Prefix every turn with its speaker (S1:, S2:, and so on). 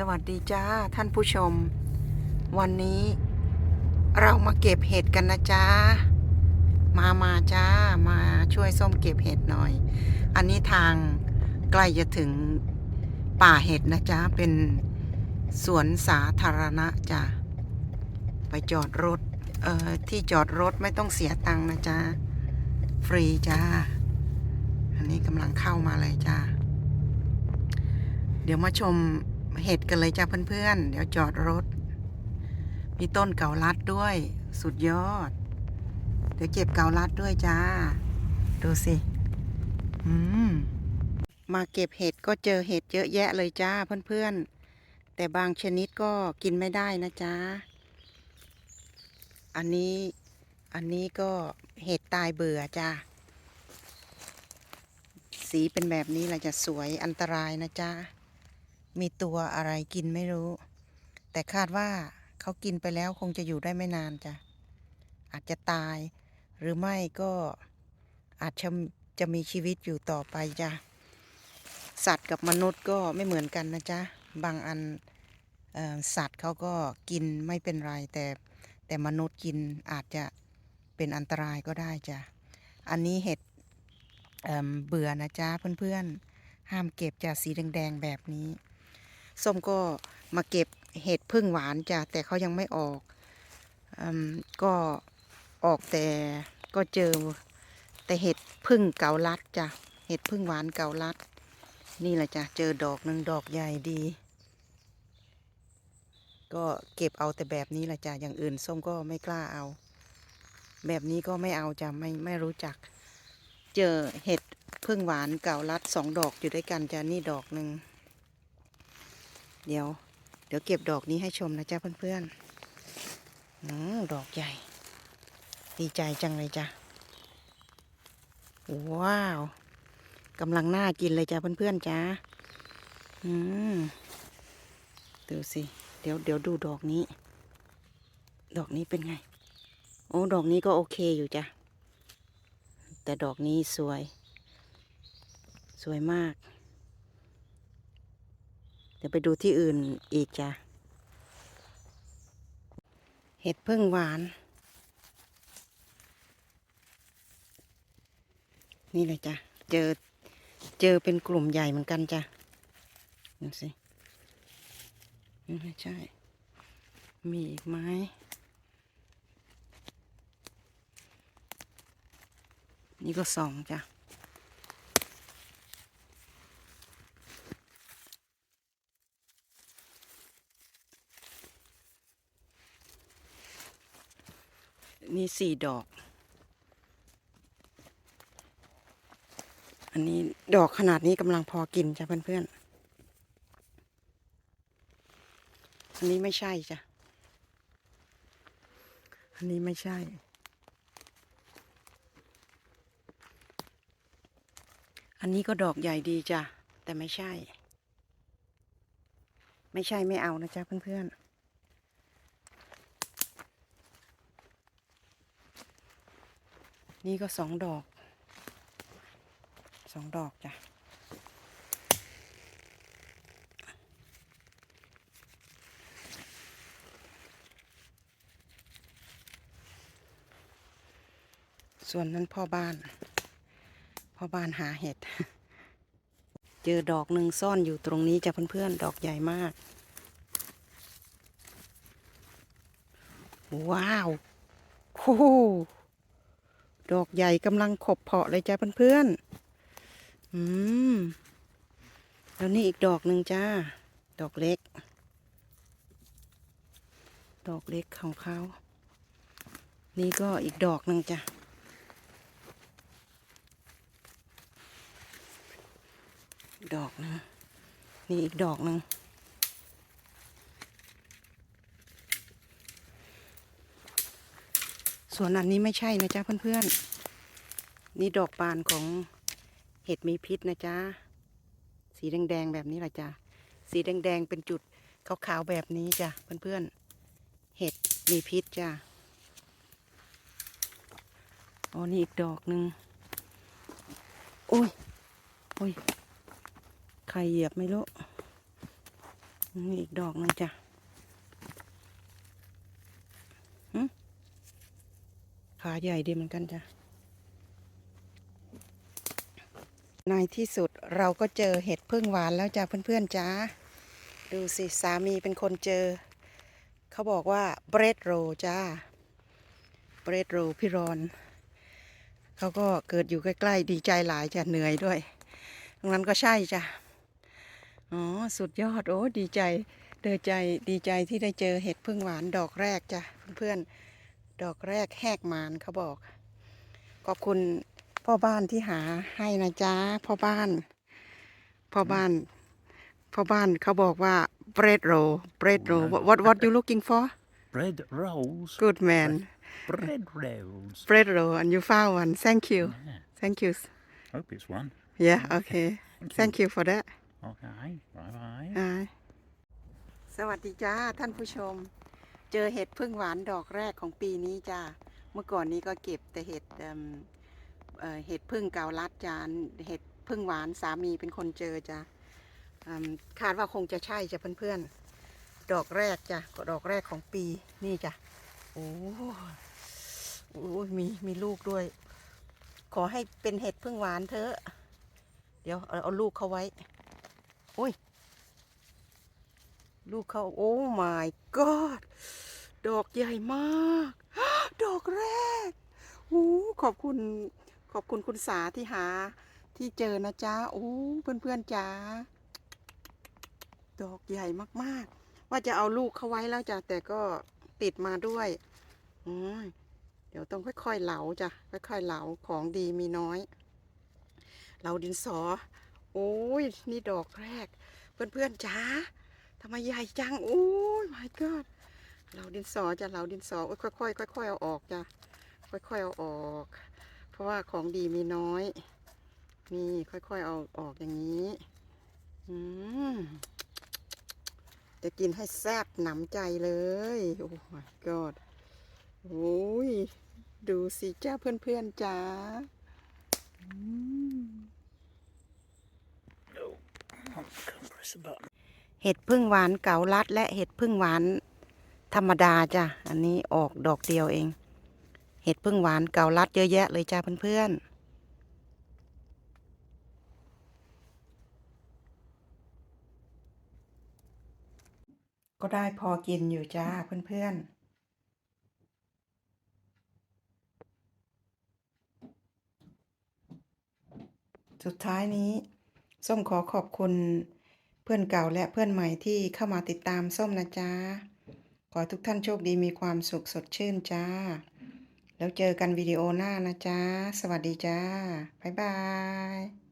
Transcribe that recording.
S1: สวัสดีจ้าท่านผู้ชม วันนี้เรามาเก็บเห็ดกันนะจ้ามามาจ้ามาช่วยส้มเก็บเห็ดหน่อย อันนี้ทางใกล้จะถึงป่าเห็ดนะจ้าเป็นสวนสาธารณะจ้าไปจอดรถเอ่อที่จอดรถไม่ต้องเสียตังค์นะจ้าฟรีจ้าอันนี้กำลังเข้ามาเลยจ้าเดี๋ยวมาชม เห็ดกันเลยจ้าเพื่อนๆ เดี๋ยวจอดรถ มีต้นเกาลัดด้วย สุดยอด เดี๋ยวเก็บเกาลัดด้วยจ้า ดูสิ อืม มาเก็บเห็ดก็เจอเห็ดเยอะแยะเลยจ้าเพื่อนๆ แต่บางชนิดก็กินไม่ได้นะจ้า อันนี้ อันนี้ก็เห็ดตายเบื่อจ้าสีเป็นแบบนี้แหละจะสวยอันตรายนะจ๊ะ มีตัวอะไรกินไม่รู้ แต่คาดว่าเขากินไปแล้วคงจะอยู่ได้ไม่นานจ้ะ อาจจะตาย หรือไม่ก็อาจจะจะมีชีวิตอยู่ต่อไปจ้ะ สัตว์กับมนุษย์ก็ไม่เหมือนกันนะจ๊ะ บางอันออสัตว์เขาก็กินไม่เป็นไร แต่แต่มนุษย์กินอาจจะเป็นอันตรายก็ได้จ้ะ อันนี้เห็ดเเบื่อนะจ๊ะเพื่อนๆ ห้ามเก็บจากสีแดงๆแบบนี้ ส้มก็มาเก็บเห็ดพึ่งหวานจ้ะแต่เขายังไม่ออกอมก็ออกแต่ก็เจอแต่เห็ดพึ่งเกาลัดจ้ะเห็ดพึ่งหวานเกาลัด นี่แหละจ้ะเจอดอกหนึ่งดอกใหญ่ดี ก็เก็บเอาแต่แบบนี้แหละจ้ะอย่างอื่นส้มก็ไม่กล้าเอา แบบนี้ก็ไม่เอาจ้ะไม่ไม่รู้จัก เจอเห็ดพึ่งหวานเก่ารัดสองดอกอยู่ด้วยกันจ้ะนี่ดอกหนึ่ง เดี๋ยว เดี๋ยวเก็บดอกนี้ให้ชมนะจ๊ะเพื่อนๆืดอกใหญ่ ดีใจจังเลยจ้ะ ว้าวกำลังน่ากินเลยจ้ะเพื่อนๆจ้ะอืมดูสิ เดี๋ยวเดี๋ยวดูดอกนี้ ดอกนี้เป็นไง โอ้ดอกนี้ก็โอเคอยู่จ้ะ แต่ดอกนี้สวย สวยมาก เดี๋ยวไปดูที่อื่นอีกจ้ะ เห็ดพึ่งหวาน นี่เลยจ้ะ เจอ เจอเป็นกลุ่มใหญ่เหมือนกันจ้ะดูสิไม่ใช่ มีอีกไหมนี่ก็สองจ้ะ นี่สี่ดอก อันนี้ดอกขนาดนี้กำลังพอกินจ้ะเพื่อนๆ อันนี้ไม่ใช่จ้ะ อันนี้ไม่ใช่ อันนี้ก็ดอกใหญ่ดีจ้ะ แต่ไม่ใช่ ไม่ใช่ไม่เอานะจ๊ะเพื่อนๆ นี่ก็สองดอก สองดอกจ้ะ ส่วนนั้นพ่อบ้าน พ่อบ้านหาเห็ด เจอดอกหนึ่งซ่อนอยู่ตรงนี้จ้ะเพื่อนๆ ดอกใหญ่มาก ว้าวโอ้โห ดอกใหญ่กำลังขบเพาะเลยจ้ะเพื่อนๆ อืม แล้วนี่อีกดอกหนึ่งจ้า ดอกเล็ก ดอกเล็กของเขา นี่ก็อีกดอกหนึ่งจ้ะดอกนึงนี่อีกดอกหนึ่ง ส่วนอันนี้ไม่ใช่นะจ๊ะเพื่อนๆ นี่ดอกบานของเห็ดมีพิษนะจ๊ะ สีแดงๆแบบนี้แหละจ้ะ สีแดงๆเป็นจุดขาวๆแบบนี้จ้ะเพื่อนๆ เห็ดมีพิษจ้ะอ๋อนี่อีกดอกหนึ่งโอ้ยโอ้ย ใครเหยียบไม่รู้นี่อีกดอกหนึงจ้ะ ขาใหญ่ดีเหมือนกันจ้ะ ในที่สุดเราก็เจอเห็ดพึ่งหวานแล้วจ้ะเพื่อนๆจ้า ดูสิสามีเป็นคนเจอ เขาบอกว่าเบรดโรจ้า เบรดโรพี่รอน เขาก็เกิดอยู่ใกล้ๆ ดีใจหลายจ้ะเหนื่อยด้วย ตรงนั้นก็ใช่จ้ะ อ๋อ สุดยอดโอ้ดีใจเดอใจดีใจที่ได้เจอเห็ดพึ่งหวานดอกแรกจ้ะเพื่อนๆ ดอกแรกแหกมานเขาบอก ขอบคุณพ่อบ้านที่หาให้นะจ๊ะพ่อบ้าน พ่อบ้านพ่อบ้านเขาบอกว่า bread roll bread roll what what what you looking for
S2: Bread rolls.
S1: good man
S2: Bread rolls.
S1: bread roll and you found one thank you
S2: Yeah.
S1: thank you
S2: Hope it's one.
S1: yeah okay thank you for that
S2: Okay. Bye bye.
S1: อ่าสวัสดีจ้าท่านผู้ชม เจอเห็ดพึ่งหวานดอกแรกของปีนี้จ้าเมื่อก่อนนี้ก็เก็บแต่เห็ดเอิ่มเอ่อเห็ดพึ่งเกาลัดจานเห็ดพึ่งหวานสามีเป็นคนเจอจ้าคาดว่าคงจะใช่จ้ะเพื่อนๆ ดอกแรกจ้ะดอกแรกของปีนี่จ้ะโอ้โหมีมีลูกด้วย ขอให้เป็นเห็ดพึ่งหวานเถอะ เดี๋ยวเอาเอาลูกเขาไว้ อุ้ย ลูกเขาโอ้ my god ดอกใหญ่มาก ดอกแรกโอ้ขอบคุณ ขอบคุณคุณสาที่หา ที่เจอนะจ๊ะโอ้เพื่อนๆจ๋าดอกใหญ่มากๆ ว่าจะเอาลูกเขาไว้แล้วจ้ะแต่ก็ติดมาด้วยอ้ยเดี๋ยวต้องค่อยๆเหลาจ้ะค่อยๆเหลาของดีมีน้อยเหลาดินสอ โอ้ยนี่ดอกแรก เพื่อนๆจ๋าำไมใหญ่จังโอ้ย my god เหลาดินสอจ้ะเหลาดินสอโอ้ยค่อยๆค่อยๆเอาออกจ้ะค่อยๆเอาออก เพราะว่าของดีมีน้อย นี่ค่อยๆเอาออกอย่างนี้อืมจะกินให้แซ่บหนำใจเลยโอ้ my god โอ้ยดูสิจ้าเพื่อนๆจ๋าอืม
S2: Press the button.
S1: เเห็ดพึ่งหวานเก๋าลัด และเห็ดพึ่งหวานธรรมดาจ้ะ อันนี้ออกดอกเดียวเอง เห็ดพึ่งหวานเก๋าลัดเยอะแยะเลยจ้าเพื่อนๆก็ได้พอกินอยู่จ้าเพื่อนๆสุดท้ายนี้ ส้มขอขอบคุณ เพื่อนเก่าและเพื่อนใหม่ที่เข้ามาติดตามส้มนะจ๊ะ ขอทุกท่านโชคดีมีความสุขสดชื่นจ้า แล้วเจอกันวิดีโอหน้านะจ๊ะ สวัสดีจ้า บ๊ายบาย